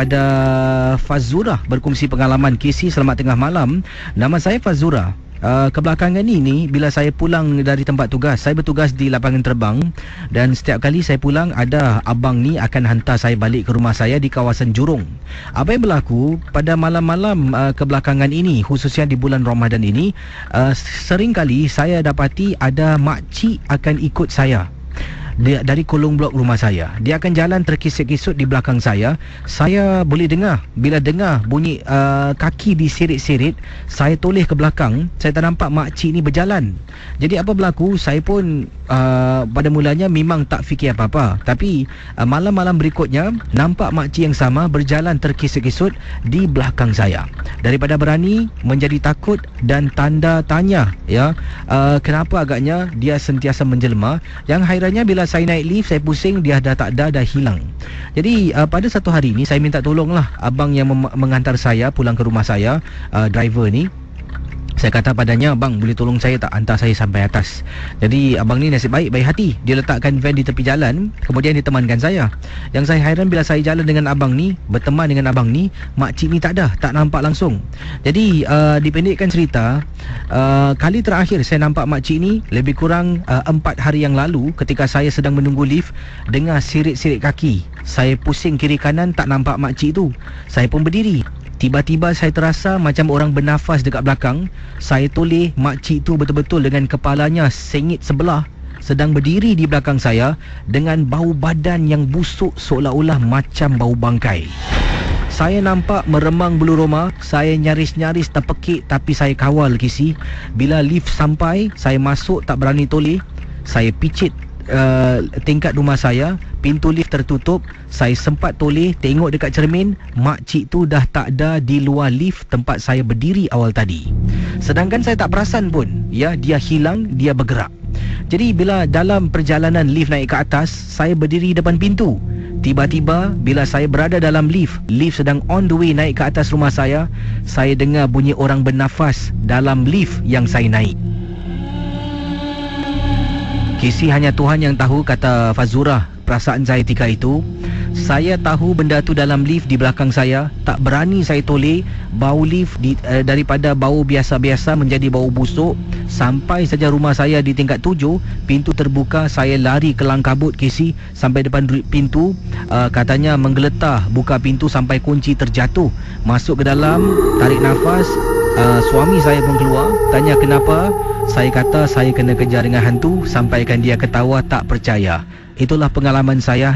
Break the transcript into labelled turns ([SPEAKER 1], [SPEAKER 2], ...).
[SPEAKER 1] kepada Fazura berkongsi pengalaman KC selamat tengah malam. Nama saya Fazura. Uh, kebelakangan ini bila saya pulang dari tempat tugas saya bertugas di lapangan terbang dan setiap kali saya pulang ada abang ni akan hantar saya balik ke rumah saya di kawasan Jurong apa yang berlaku pada malam-malam uh, kebelakangan ini khususnya di bulan Ramadan ini uh, sering kali saya dapati ada makcik akan ikut saya dia dari kolong blok rumah saya. Dia akan jalan terkisut-kisut di belakang saya. Saya boleh dengar bila dengar bunyi uh, kaki disirit-sirit, saya toleh ke belakang, saya tak nampak makcik ni berjalan. Jadi apa berlaku? Saya pun uh, pada mulanya memang tak fikir apa-apa. Tapi uh, malam-malam berikutnya nampak makcik yang sama berjalan terkisut-kisut di belakang saya. Daripada berani menjadi takut dan tanda tanya ya. Uh, kenapa agaknya dia sentiasa menjelma? Yang hairannya bila saya naik lift saya pusing dia dah tak ada dah hilang. Jadi uh, pada satu hari ni saya minta tolonglah abang yang mem- mengantar saya pulang ke rumah saya uh, driver ni saya kata padanya Abang boleh tolong saya tak? Hantar saya sampai atas. Jadi abang ni nasib baik Baik hati. Dia letakkan van di tepi jalan Kemudian dia temankan saya. Yang saya hairan bila saya jalan dengan abang ni Berteman dengan abang ni Makcik ni tak ada Tak nampak langsung. Jadi uh, dipendekkan cerita uh, Kali terakhir saya nampak makcik ni Lebih kurang uh, empat hari yang lalu Ketika saya sedang menunggu lift Dengar sirit-sirit kaki. Saya pusing kiri kanan Tak nampak makcik tu. Saya pun berdiri Tiba-tiba saya terasa macam orang bernafas dekat belakang. Saya toleh makcik tu betul-betul dengan kepalanya sengit sebelah sedang berdiri di belakang saya dengan bau badan yang busuk seolah-olah macam bau bangkai. Saya nampak meremang bulu roma, saya nyaris-nyaris terpekik tapi saya kawal kisi. Bila lift sampai, saya masuk tak berani toleh. Saya picit uh, tingkat rumah saya Pintu lift tertutup Saya sempat toleh Tengok dekat cermin Makcik tu dah tak ada Di luar lift Tempat saya berdiri awal tadi. Sedangkan saya tak perasan pun Ya dia hilang Dia bergerak. Jadi bila dalam perjalanan lift naik ke atas Saya berdiri depan pintu. Tiba-tiba bila saya berada dalam lift Lift sedang on the way naik ke atas rumah saya Saya dengar bunyi orang bernafas Dalam lift yang saya naik Kisi hanya Tuhan yang tahu kata Fazura perasaan saya ketika itu. Saya tahu benda tu dalam lift di belakang saya, tak berani saya toleh bau lift di, uh, daripada bau biasa-biasa menjadi bau busuk sampai saja rumah saya di tingkat tujuh, pintu terbuka, saya lari kelang kabut Kisi sampai depan pintu, uh, katanya menggeletar buka pintu sampai kunci terjatuh. Masuk ke dalam, tarik nafas, uh, suami saya pun keluar, tanya kenapa? Saya kata saya kena kejar dengan hantu Sampaikan dia ketawa tak percaya Itulah pengalaman saya